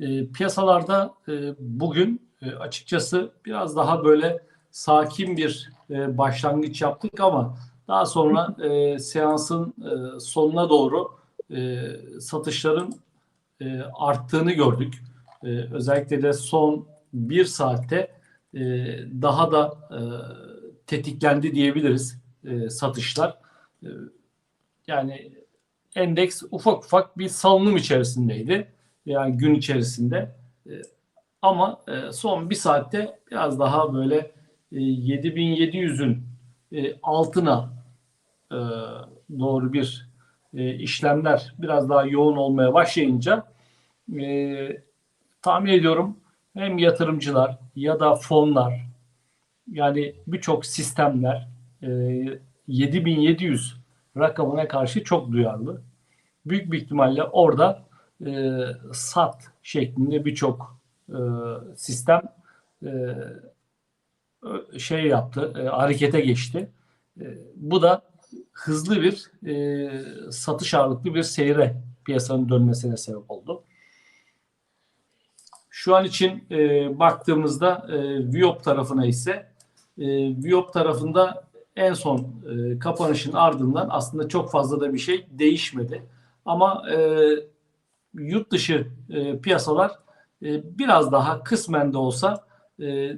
E, piyasalarda e, bugün e, açıkçası biraz daha böyle sakin bir e, başlangıç yaptık ama daha sonra e, seansın e, sonuna doğru e, satışların e, arttığını gördük. E, özellikle de son bir saatte e, daha da e, tetiklendi diyebiliriz e, satışlar. E, yani endeks ufak ufak bir salınım içerisindeydi. Yani gün içerisinde. E, ama e, son bir saatte biraz daha böyle e, 7700'ün e, altına doğru bir işlemler biraz daha yoğun olmaya başlayınca tahmin ediyorum hem yatırımcılar ya da fonlar yani birçok sistemler e, 7700 rakamına karşı çok duyarlı. Büyük bir ihtimalle orada e, sat şeklinde birçok e, sistem e, şey yaptı, e, harekete geçti. E, bu da hızlı bir e, satış ağırlıklı bir seyre piyasanın dönmesine sebep oldu. Şu an için e, baktığımızda e, Viop tarafına ise e, Viop tarafında en son e, kapanışın ardından aslında çok fazla da bir şey değişmedi. Ama e, yurt dışı e, piyasalar e, biraz daha kısmen de olsa e,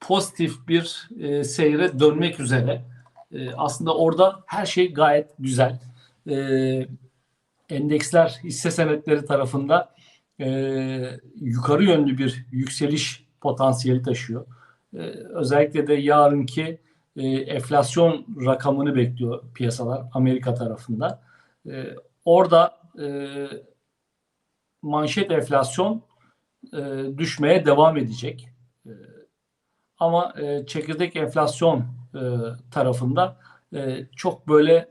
pozitif bir e, seyre dönmek üzere. E, aslında orada her şey gayet güzel. E, endeksler hisse senetleri tarafında e, yukarı yönlü bir yükseliş potansiyeli taşıyor. E, özellikle de yarınki e, enflasyon rakamını bekliyor piyasalar Amerika tarafında. E, orada e, manşet enflasyon e, düşmeye devam edecek. E, ama e, çekirdek enflasyon e, tarafında e, çok böyle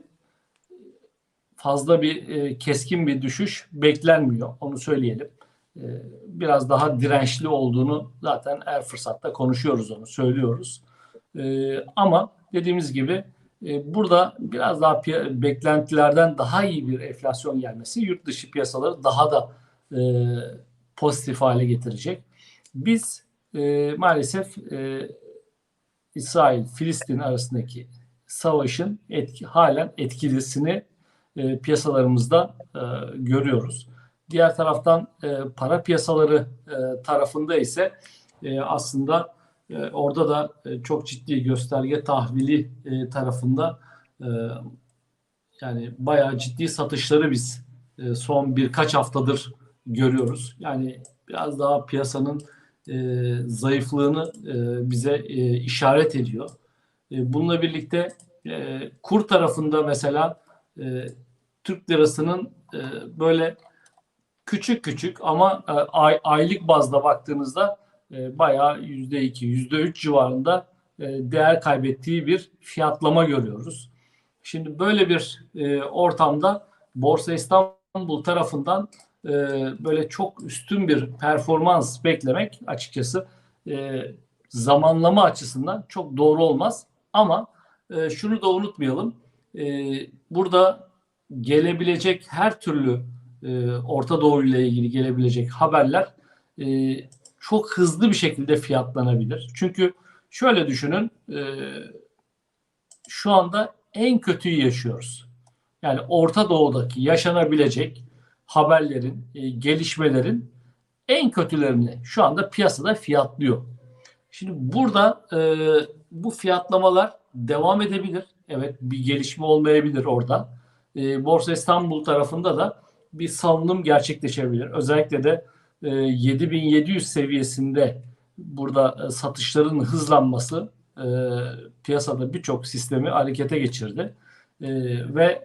fazla bir e, keskin bir düşüş beklenmiyor. Onu söyleyelim. E, biraz daha dirençli olduğunu zaten her fırsatta konuşuyoruz onu, söylüyoruz. E, ama dediğimiz gibi e, burada biraz daha beklentilerden daha iyi bir enflasyon gelmesi yurt dışı piyasaları daha da e, pozitif hale getirecek. Biz e, maalesef e, İsrail-Filistin arasındaki savaşın etki, halen etkilisini e, piyasalarımızda e, görüyoruz. Diğer taraftan e, para piyasaları e, tarafında ise e, aslında e, orada da e, çok ciddi gösterge tahvili e, tarafında e, yani bayağı ciddi satışları biz e, son birkaç haftadır görüyoruz. Yani biraz daha piyasanın e, zayıflığını e, bize e, işaret ediyor. E, bununla birlikte e, kur tarafında mesela e, Türk lirasının e, böyle küçük küçük ama e, ay, aylık bazda baktığınızda e, bayağı yüzde iki, yüzde üç civarında e, değer kaybettiği bir fiyatlama görüyoruz. Şimdi böyle bir e, ortamda Borsa İstanbul tarafından e, böyle çok üstün bir performans beklemek açıkçası e, zamanlama açısından çok doğru olmaz. Ama e, şunu da unutmayalım. E, burada gelebilecek her türlü e, Orta Doğu ile ilgili gelebilecek haberler e, çok hızlı bir şekilde fiyatlanabilir. Çünkü şöyle düşünün e, şu anda en kötüyü yaşıyoruz. Yani Orta Doğu'daki yaşanabilecek haberlerin, e, gelişmelerin en kötülerini şu anda piyasada fiyatlıyor. Şimdi burada e, bu fiyatlamalar devam edebilir. Evet bir gelişme olmayabilir orada. E, Borsa İstanbul tarafında da bir salınım gerçekleşebilir. Özellikle de e, 7700 seviyesinde burada e, satışların hızlanması e, piyasada birçok sistemi harekete geçirdi. E, ve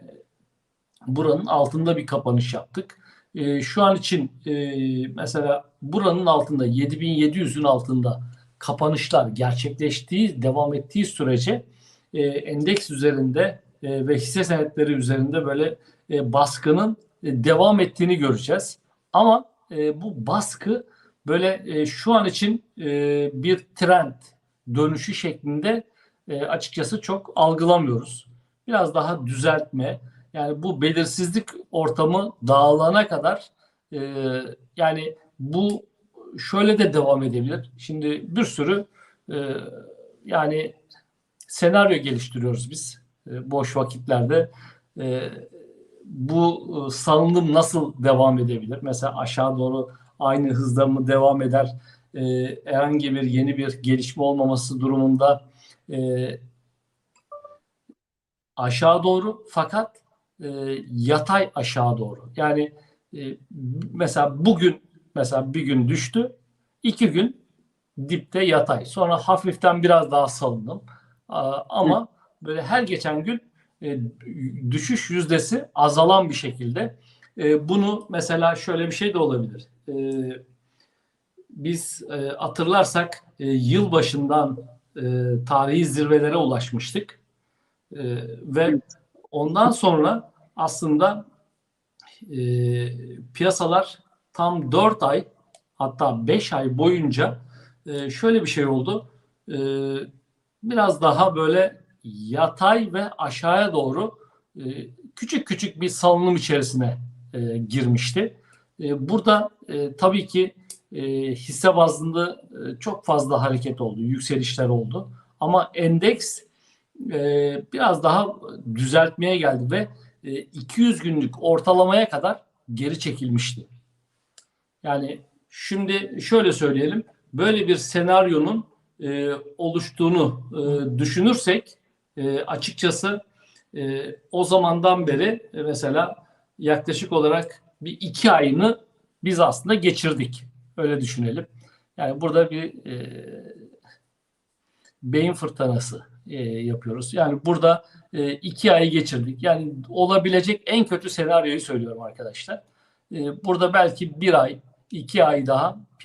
buranın altında bir kapanış yaptık. E, şu an için e, mesela buranın altında 7700'ün altında kapanışlar gerçekleştiği, devam ettiği sürece e, endeks üzerinde e, ve hisse senetleri üzerinde böyle e, baskının e, devam ettiğini göreceğiz. Ama e, bu baskı böyle e, şu an için e, bir trend dönüşü şeklinde e, açıkçası çok algılamıyoruz. Biraz daha düzeltme, yani bu belirsizlik ortamı dağılana kadar e, yani bu şöyle de devam edebilir. Şimdi bir sürü e, yani senaryo geliştiriyoruz biz e, boş vakitlerde. E, bu e, salınım nasıl devam edebilir? Mesela aşağı doğru aynı hızda mı devam eder? E, herhangi bir yeni bir gelişme olmaması durumunda e, aşağı doğru fakat e, yatay aşağı doğru. Yani e, mesela bugün mesela bir gün düştü, iki gün dipte yatay. Sonra hafiften biraz daha salındım. Ama böyle her geçen gün e, düşüş yüzdesi azalan bir şekilde. E, bunu mesela şöyle bir şey de olabilir. E, biz e, hatırlarsak e, yıl başından e, tarihi zirvelere ulaşmıştık. E, ve ondan sonra aslında e, piyasalar tam 4 ay hatta 5 ay boyunca e, şöyle bir şey oldu. E, biraz daha böyle yatay ve aşağıya doğru e, küçük küçük bir salınım içerisine e, girmişti. E, burada e, tabii ki e, hisse bazında e, çok fazla hareket oldu, yükselişler oldu. Ama endeks e, biraz daha düzeltmeye geldi ve e, 200 günlük ortalamaya kadar geri çekilmişti. Yani şimdi şöyle söyleyelim, böyle bir senaryonun e, oluştuğunu e, düşünürsek e, açıkçası e, o zamandan beri e, mesela yaklaşık olarak bir iki ayını biz aslında geçirdik. Öyle düşünelim. Yani burada bir e, beyin fırtınası e, yapıyoruz. Yani burada e, iki ayı geçirdik. Yani olabilecek en kötü senaryoyu söylüyorum arkadaşlar. E, burada belki bir ay, iki ay daha